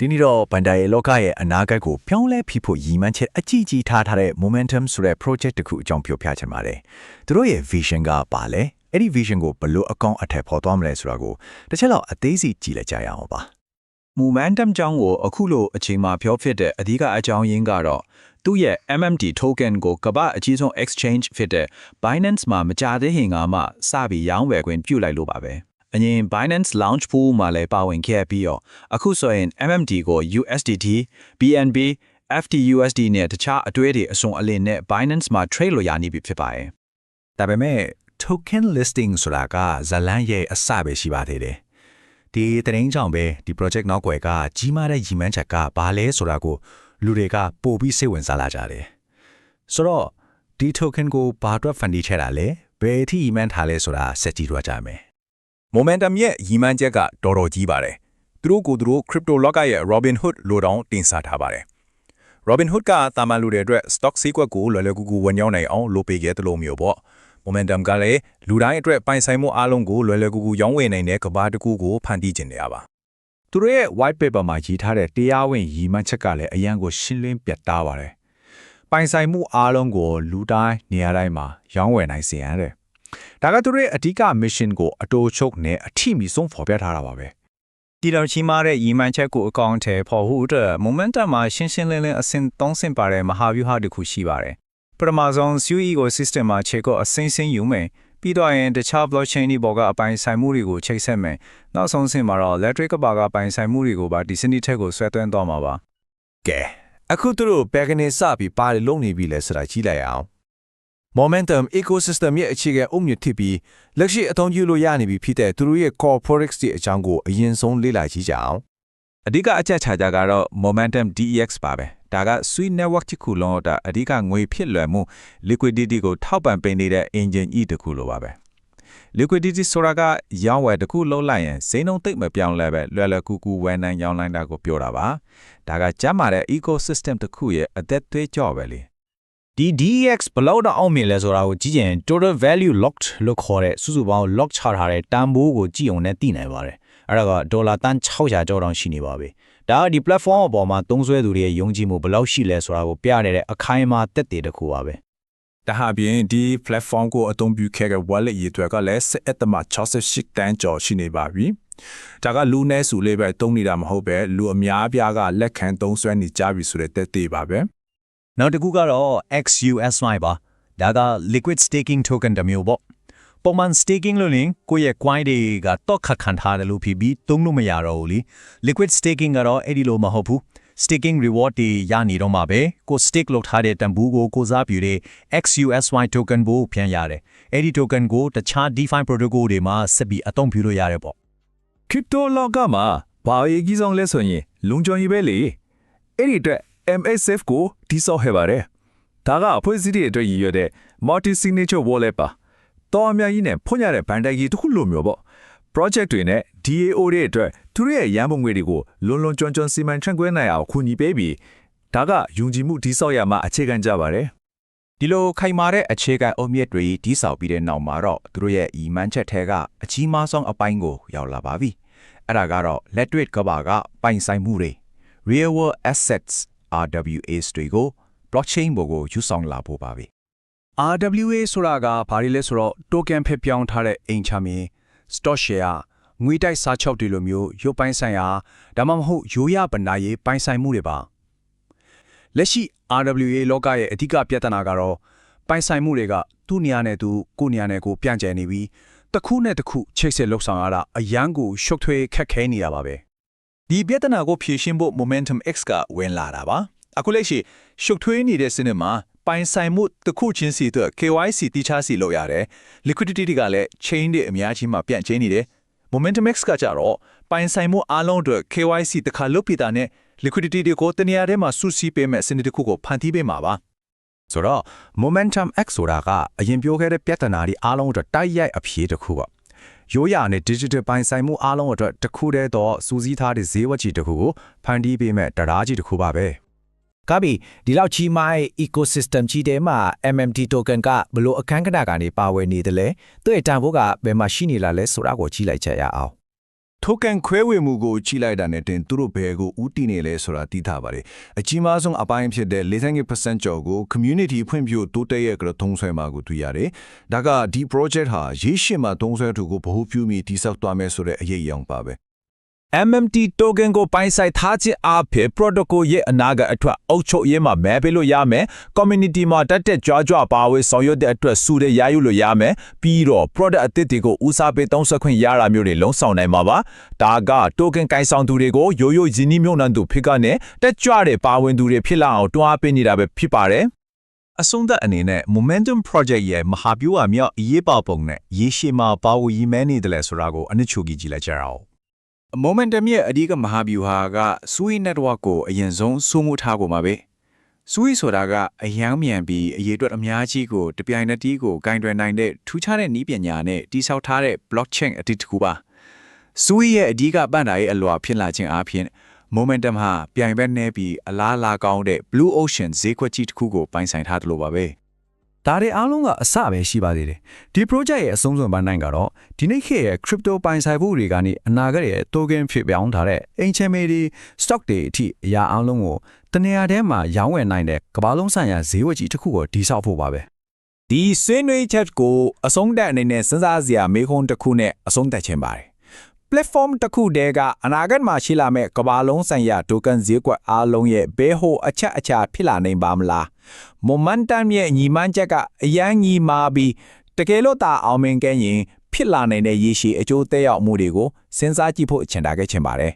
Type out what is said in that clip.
ဒီနေ့တော့ဘန်ဒါရဲ့လောကရဲ့အနာဂတ်ကိုပြောင်းလဲဖိဖို့ရည်မှန်းချက်အကြီးကြီးထားထားတဲ့ momentum ဆိုတဲ့ project တစ်ခုအကြောင်းပြောပြချင်ပါတယ်။သူတို့ရဲ့ vision ကပါလဲ။အဲ့ဒီ vision ကိုဘယ်လိုအကောင့်အထက်ပေါ်သွားမလဲဆိုတာကိုတစ်ချက်လောက်အသေးစိတ်ကြည့်လိုက်ကြရအောင်ပါ momentum ကြောင်းကိုအခုလိုအချိန်မှာပြောဖြစ်တဲ့အဓိကအကြောင်းရင်းကတော့သူ့ရဲ့ MMT token ကိုကမ္ဘာအကြီးဆုံး exchange ဖြစ်တဲ့ Binance မှာမကြသေးခင်ကမှစပြီးရောင်းဝယ်ခွင့်ပြုလိုက်လို့ပါပဲ အရင် Binance launch pool မှာလည်းပါဝင်ခဲ့ပြီးတော့အခုဆိုရင် MMT ကို USDT, BNB, FTUSD နဲ့တခြားအတွေ့အထိအစုံအလင်နဲ့ Binance မှာ trade လို့ရနေပြီဖြစ်ပါတယ်။ဒါပေမဲ့ token listing ဆိုတာကဇလန်းရဲ့အစပဲရှိပါသေးတယ်။ဒီသတင်းကြောင့်ပဲဒီ project နောက်ွယ်ကကြီးမားတဲ့ရည်မှန်းချက်ကဘာလဲဆိုတာကိုလူတွေကပို့ပြီးစိတ်ဝင်စားလာကြတယ်။ဆိုတော့ဒီ token ကိုဘာအတွက် fund ချတာလဲဘယ်အထိရည်မှန်းထားလဲဆိုတာဆက်ကြည့်တော့ကြမယ်။ momentum ရဲ့ရည်မှန်းချက်ကတော်တော်ကြီးပါတယ်။သူတို့ကိုယ်သူတို့ crypto လောကရဲ့ Robinhood လိုတောင်တင်စားထားပါတယ်။ Robinhood ကတာမန်လူတွေအတွက် stock ဈေးကွက်ကိုလွယ်လွယ်ကူကူဝင်ရောက်နိုင်အောင်လုပ်ပေးခဲ့သလိုမျိုးပေါ့။ momentum ကလည်းလူတိုင်းအတွက်ပိုင်ဆိုင်မှုအားလုံးကိုလွယ်လွယ်ကူကူရောင်းဝယ်နိုင်တဲ့ကဘာတစ်ခုကိုဖန်တီးခြင်းတရားပါသူတို့ရဲ့ white paper မှာရေးထားတဲ့တရားဝင်ရည်မှန်းချက်ကလည်းအရန်ကိုရှင်းလင်းပြတ်သားပါတယ်။ပိုင်ဆိုင်မှုအားလုံးကိုလူတိုင်းနေရာတိုင်းမှာရောင်းဝယ်နိုင်စေရတဲ့။ ဒါကသူတို့ရဲ့အဓိက mission ကိုအတိုးချုပ်နဲ့အထိမီဆုံးဖော်ပြထားတာပါပဲ။ဒီတော့ကြီးမားတဲ့ရည်မှန်းချက်ကိုအကောင့်ထဲပေါ်ဖို့အတွက် momentum မှာရှင်းရှင်းလင်းလင်းအဆင့်၃ဆင့်ပါတဲ့မဟာဗျူဟာတစ်ခုရှိပါတယ်ပထမဆုံး SUE ecosystem မှာခြေကုပ်အစိမ့်စိမ့်ယူမယ်ပြီးတော့ရင်တခြား blockchain တွေပေါ်ကအပိုင်ဆိုင်မှုတွေကိုချိတ်ဆက်မယ်နောက်ဆုံးဆင့်မှာတော့ electric ကဘာကပိုင်ဆိုင်မှုတွေကိုပါဒီစနစ်ထက်ကိုဆွဲသွင်းသွားမှာပါကဲအခုသူတို့ဘယ်ကနေစပြီးပါလေလုံနေပြီလဲဆိုတာကြည့်လိုက်အောင် momentum ecosystem ရဲ့အခြေခံအုတ်မြစ်ဖြစ်ပြီးလက်ရှိအသုံးပြုလို့ရနေပြီဖြစ်တဲ့သူတို့ရဲ့ core products တွေအကြောင်းကိုအရင်ဆုံးလေ့လာကြည့်ကြအောင်အဓိကအချက်ချာကြကတော့ momentum DEX ပါပဲဒါက Sui network တစ်ခုလုံးတော့အဓိကငွေဖြစ်လွယ်မှု liquidity ကိုထောက်ပံ့ပေးနေတဲ့ engine E တစ်ခုလိုပါပဲ liquidity ဆိုတာကရောင်းဝယ်တစ်ခုလုံးလိုက်ရင်ဈေးနှုန်းသိပ်မပြောင်းလဲပဲလွယ်လွယ်ကူကူဝယ်နိုင်ရောင်းနိုင်တာကိုပြောတာပါဒါကကျမ်းမာတဲ့ ecosystem တစ်ခုရဲ့အသက်သွေးကြောပဲလေ ဒီ DEX ဘယ်လောက်တော့အောင်မြင်လဲဆိုတာကိုကြည့်ရင် total value locked လို့ခေါ်တဲ့စုစုပေါင်း lock ချထားတဲ့တန်ဖိုးကိုကြည့်အောင်နဲ့သိနိုင်ပါတယ်အဲ့ဒါကဒေါ်လာတန်600ကျော်တောင်ရှိနေပါပြီဒါကဒီ platform အပေါ်မှာသုံးစွဲသူတွေရဲ့ယုံကြည်မှုဘယ်လောက်ရှိလဲဆိုတာကိုပြနေတဲ့အခိုင်အမာသက်သေတစ်ခုပါပဲဒါဟာပြင်ဒီ platform ကိုအသုံးပြုခဲ့တဲ့ wallet ရေအတွက်ကလည်းစစ်အသမ68တန်းကျော်ရှိနေပါပြီ။ဒါကလူနည်းစုလေးပဲသုံးနေတာမဟုတ်ပဲလူအများအပြားကလက်ခံသုံးစွဲနေကြပြီဆိုတဲ့တက်သေးပါပဲ နောက်တစ်ခုကတော့ XUSY ပါဒါက liquid staking token တစ်မျိုးပေါ့ပုံမှန် staking လို့ရင်ကိုယ့်ရဲ့ coin တွေကတော့ခတ်ခံထားတယ်လို့ဖြစ်ပြီးသုံးလို့မရတော့ဘူးလी liquid staking ကတော့အဲ့ဒီလိုမဟုတ်ဘူး staking reward တွေရနေတော့မှာပဲကို stake လုပ်ထားတဲ့တန်ဖိုးကိုကိုစားပြုတဲ့ XUSY token ကိုပြန်ရတယ်အဲ့ဒီ token ကိုတခြား DeFi protocol တွေမှာဆက်ပြီးအသုံးပြုလို့ရတယ်ပေါ့။ crypto လောကမှာဘာအရေးကြီးဆုံးလဲဆိုရင်လုံခြုံရေးပဲလေ။အဲ့ဒီအတွက် MSF ကိုတိစောက်ခဲ့ပါတယ်။ဒါကအဖွဲ့အစည်းတွေအတွက်ရည်ရွယ်တဲ့ multi signature wallet ပါ။တော်အများကြီးနဲ့ဖွင့်ရတဲ့ဘန်တိုက်ကြီးတစ်ခုလိုမျိုးပေါ့။ project တွေနဲ့ DAO တွေအတွက်သူတို့ရဲ့ရန်ပုံငွေတွေကိုလွန်လွန်ကျွံကျွံစီမံထန့်ခွဲနိုင်အောင်ကူညီပေးပြီးဒါကယုံကြည်မှုတိစောက်ရမှာအခြေခံကြပါတယ်ဒီလိုခိုင်မာတဲ့အခြေခံအုတ်မြစ်တွေတီးဆောက်ပြီးတဲ့နောက်မှာတော့သူတို့ရဲ့ဤမှန်းချက်ထဲကအကြီးမားဆုံးအပိုင်းကိုရောက်လာပါပြီအဲ့ဒါကတော့လက်တွေ့ကဘာကပိုင်ဆိုင်မှုတွေ real world assets RWAs တွေကို blockchain ပေါ်ကိုယူဆောင်လာဖို့ပါပဲ RWA ဆိုတာကဘာတွေလဲဆိုတော့ token ဖက်ပြောင်းထားတဲ့အိမ်ချမင်း stock share ငွေတိုက်စားချုပ်တွေလိုမျိုးရုပ်ပိုင်းဆိုင်ရာဒါမှမဟုတ်ရိုးရပနာရေးပိုင်းဆိုင်မှုတွေပါလက်ရှိ RWA လောကရဲ့အဓိကပြဿနာကတော့ပိုင်းဆိုင်မှုတွေကသူ့နေရာနဲ့သူကိုယ့်နေရာနဲ့ကိုယ်ပြန့်ကျဲနေပြီးတစ်ခုနဲ့တစ်ခုချိတ်ဆက်လှုပ်ဆောင်ရတာအရန်ကိုရှုပ်ထွေးခက်ခဲနေတာပါပဲ ဒီပြဿနာကိုဖြေရှင်းဖို့ momentum X ကဝင်လာတာပါအခုလက်ရှိရှုပ်ထွေးနေတဲ့စနစ်မှာပိုင်ဆိုင်မှုတစ်ခုချင်းစီအတွက် KYC တိချစီလုပ်ရတယ် liquidity တွေကလည်း chain တွေအများကြီးမှာပြန့်ကျင်းနေတယ် momentum X ကကြတော့ပိုင်ဆိုင်မှုအားလုံးအတွက် KYC တစ်ခါလုပ်ပြတာနဲ့ liquidity တွေကိုတနေရာထဲမှာစုစည်းပေးမဲ့စနစ်တစ်ခုကိုဖန်တီးပေးမှာပါဆိုတော့ momentum x ဆိုတာကအရင်ပြောခဲ့တဲ့ပြဿနာတွေအားလုံးအတွက်တိုက်ရိုက်အဖြေတစ်ခုပေါ့ ရိုးရာနဲ့ digital ပိုင်ဆိုင်မှုအားလုံးအတွက်တစ်ခုတည်းတော့စူးစီးထားတဲ့ဈေးဝက်ကြီးတစ်ခုကိုဖန်တီးပေးမဲ့တရားကြီးတစ်ခုပါပဲကပ်ပြီဒီလောက်ကြီးမိုင်း ecosystem ကြီးတဲမှာ MMT token ကဘလို့အခန်းကဏ္ဍကနေပါဝင်နေတယ်လဲသူ့ရဲ့တန်ဖိုးကဘယ်မှာရှိနေလာလဲဆိုတာကိုကြည့်လိုက်ကြရအောင် token ခွဲဝေမှုကိုကြီးလိုက်တာနဲ့တင်သူတို့ဘယ်ကိုဥတီနေလဲဆိုတာသိထားပါတယ်အကြီးမားဆုံးအပိုင်းဖြစ်တဲ့40%ကျော်ကို community ဖွံ့ဖြိုးတိုးတက်ရဲ့ကရထုံးဆွဲမှာကိုတွေ့ရတယ်ဒါကဒီ project ဟာရေရှည်မှာသုံးဆွဲသူကိုဗဟုပြုမိတိစောက်သွားမယ်ဆိုတဲ့အရေးအယောင်ပါပဲ MMT token ကိုပိုင်ဆိုင်ထားခြင်းအဖြစ် protocol ရဲ့အနာဂတ်အတွက်အုပ်ချုပ်ရေးမှာမဲပေးလို့ရမယ် community မှာတက်တက်ကြွကြွပါဝင်ဆောင်ရွက်တဲ့အတွက်စုတဲ့ရယူလို့ရမယ်ပြီးတော့ product အသစ်တွေကိုဦးစားပေးသုံးစွဲခွင့်ရတာမျိုးတွေလုံးဆောင်နိုင်မှာပါဒါက token ကိုင်ဆောင်သူတွေကိုရိုးရိုးရင်းနှီးမြှုပ်နှံသူဖြစ်ကနေတက်ကြွတဲ့ပါဝင်သူတွေဖြစ်လာအောင်တွန်းအားပေးနေတာပဲဖြစ်ပါတယ်အဆုံးသက်အနေနဲ့ Momentum Project ရဲ့မဟာဗျူဟာမြောက်အရေးပါပုံနဲ့ရေရှည်မှာပါဝရည်မဲနေတယ်လဲဆိုတာကိုအနစ်ချိုကြီးကြည့်လိုက်ကြရအောင် momentum ရဲ့အဓိကမဟာဗျူဟာက Sui network ကိုအရင်ဆုံးစိုးမိုးထားဖို့မှာပဲ Sui ဆိုတာကအယမ်းမြန်ပြီးအရေးအတွက်အများကြီးကိုတပြိုင်နက်တည်းကိုဂိုင်တွယ်နိုင်တဲ့ထူးခြားတဲ့နည်းပညာနဲ့တိစောက်ထားတဲ့ blockchain အသစ်တစ်ခုပါ Sui ရဲ့အဓိကပန့်တာရဲ့အလွာဖြစ်လာခြင်းအပြင် momentum ဟာပြိုင်ဘက်နဲ့ပြီးအလားအလာကောင်းတဲ့ blue ocean ဈေးကွက်ကြီးတစ်ခုကိုပိုင်ဆိုင်ထားတယ်လို့ပါပဲ ဒါတွေအားလုံးကအစပဲရှိပါသေးတယ်ဒီ project ရဲ့အဆုံးစွန်ပန်းနိုင်ကတော့ဒီနေ့ခေတ်ရဲ့ crypto ပိုင်ဆိုင်မှုတွေကနေအနာဂတ်ရဲ့ token ဖြစ်ပြောင်းထားတဲ့အင်ချင်မေဒီ stock တွေအထိအရာအားလုံးကိုတနေရာထဲမှာရောင်းဝယ်နိုင်တဲ့ကမ္ဘာလုံးဆိုင်ရာဈေးဝယ်ကြီးတစ်ခုကိုဒီဆောက်ဖို့ပါပဲဒီဆွေးနွေးချက်ကိုအဆုံးသတ်အနေနဲ့စဉ်းစားစရာမေးခွန်းတစ်ခုနဲ့အဆုံးသတ်ခြင်းပါတယ် platform တစ်ခုတည်းကအနာဂတ်မှာရှိလာမဲ့ကမ္ဘာလုံးဆိုင်ရာ token ဈေးကွက်အားလုံးရဲ့ဘဲဟိုအချက်အချာဖြစ်လာနိုင်ပါမလား momentum ရဲ့ညီမန်းချက်ကအရန်ညီမာပြီးတကယ်လို့တာအောင်မြင်ခဲ့ရင်ဖြစ်လာနိုင်တဲ့ရည်ရှိအကျိုးသက်ရောက်မှုတွေကိုစဉ်းစားကြည့်ဖို့အချင်တာခဲ့ချင်ပါတယ်